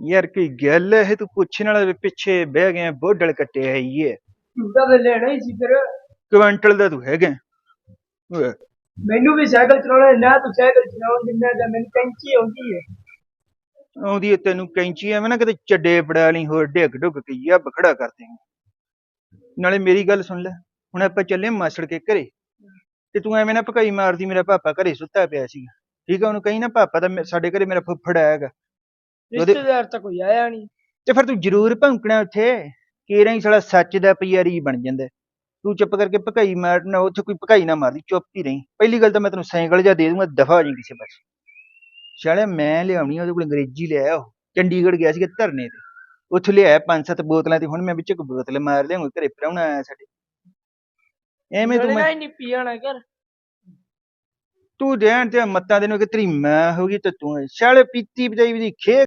ਯਾਰ ਕੀ ਗੱਲ ਹੈ ਤੂੰ ਪੁੱਛਣ ਵਾਲਾ ਵੀ ਪਿੱਛੇ ਬਹਿ ਗਿਆ ਬੋਡਲ ਕੱਟਿਆ ਹੈ ਇਹ ਝੂਟਾ ਤੇ ਲੈਣਾ ਹੀ ਸੀ ਫਿਰ? ਕੁਆਂਟਲ ਦਾ ਤੂੰ ਹੈਗਾ। ਓਏ, ਮੈਨੂੰ ਵੀ ਸਾਈਕਲ ਚਲਾਉਣਾ ਹੈ, ਨਾ ਤੂੰ ਸਾਈਕਲ ਚਲਾਉਣ ਦਿੰਦਾ ਤਾਂ ਮੈਨੂੰ ਕੈਂਚੀ ਆਉਂਦੀ ਹੈ ਆਉਂਦੀ ਹੈ ਤੈਨੂੰ ਕੈਂਚੀ ਐਵੇਂ ਨਾ ਕਿਤੇ ਚੱਡੇ ਪੜਾ ਲਈ ਹੋਰ ਡਿੱਗ ਡੁੱਗ ਕੇ ਯੱਬ ਖੜਾ ਕਰ ਦੇਂਗੇ ਨਾਲੇ ਮੇਰੀ ਗੱਲ ਸੁਣ ਲੈ ਹੁਣ ਆਪਾਂ ਚੱਲੇ ਮਾਸੜ ਕੇ ਘਰੇ। ਤੇ ਤੂੰ ਐਵੇਂ ਨਾ ਭਕਾਈ ਮਾਰਦੀ ਮੇਰਾ ਪਾਪਾ ਘਰੇ ਸੁੱਤਾ ਪਿਆ ਸੀਗਾ। ਠੀਕ ਆ ਉਹਨੂੰ ਕਹੀਂ ਨਾ ਪਾਪਾ ਤਾਂ ਮੇ- ਸਾਡੇ ਘਰੇ ਮੇਰਾ ਫੁੱਫੜ ਆਇਆ ਹੈਗਾ। ਉਹਦੇ- ਰਿਸ਼ਤੇਦਾਰ ਤਾਂ ਕੋਈ ਆਇਆ ਨਹੀਂ। ਤੇ ਫਿਰ ਤੂੰ ਜ਼ਰੂਰ ਭੌਂਕਣਾ ਉੱਥੇ ਕੇਰਾਂ ਹੀ ਸਾਲਾ ਸੱਚ ਦਾ ਪਿਆਰੀ ਬਣ ਜਾਂਦਾ ਹੈ। ਤੂੰ ਚੁੱਪ ਕਰਕੇ ਭਕਾਈ ਮਾਰ ਨਾ ਉੱਥੇ ਕੋਈ ਭਕਾਈ ਨਾ ਮਾਰਦੀ ਚੁੱਪ ਹੀ ਰਹੀ। ਪਹਿਲੀ ਗੱਲ ਤਾਂ ਮੈਂ ਤੈਨੂੰ ਸਾਈਕਲ ਜਾਂ ਦੇ ਦੂੰਗਾ ਦਫਾ ਜੀ ਕਿਸੇ ਪਾਸੇ। ਸ਼ਾਲੇ ਮੈਂ ਲਿਆਉਣੀ ਆ, ਉਹਦੇ ਕੋਲ ਅੰਗਰੇਜ਼ੀ ਲਿਆਇਆ ਉਹ ਚੰਡੀਗੜ੍ਹ ਗਿਆ ਸੀਗਾ ਧਰਨੇ ਤੇ। ਉੱਥੋਂ ਲਿਆਇਆ ਪੰਜ ਸੱਤ ਬੋਤਲਾਂ ਤੇ ਹੁਣ ਮੈਂ ਵਿੱਚ ਇੱਕ ਬੋਤਲ ਮਾਰ ਲਿਆਉਂਗਾ ਘਰੇ ਪ੍ਰਾਹੁਣਾ ਆਇਆ ਸਾਡੇ। ਐਵੇਂ ਤੂੰ ਮੈਂ ਹੀ ਨਹੀਂ ਪੀਣਾ ਕਰ ਤੂੰ ਦੇਣ ਤੇ ਮੱਤਾਂ ਦੇ ਨੂੰ ਕਿ ਤੇਰੀ ਮਾਂ ਹੋ ਗਈ ਤੇ ਤੂੰ ਸ਼ਾਲੇ ਪੀਤੀ ਬਜਾਈ ਦੀ ਖੇ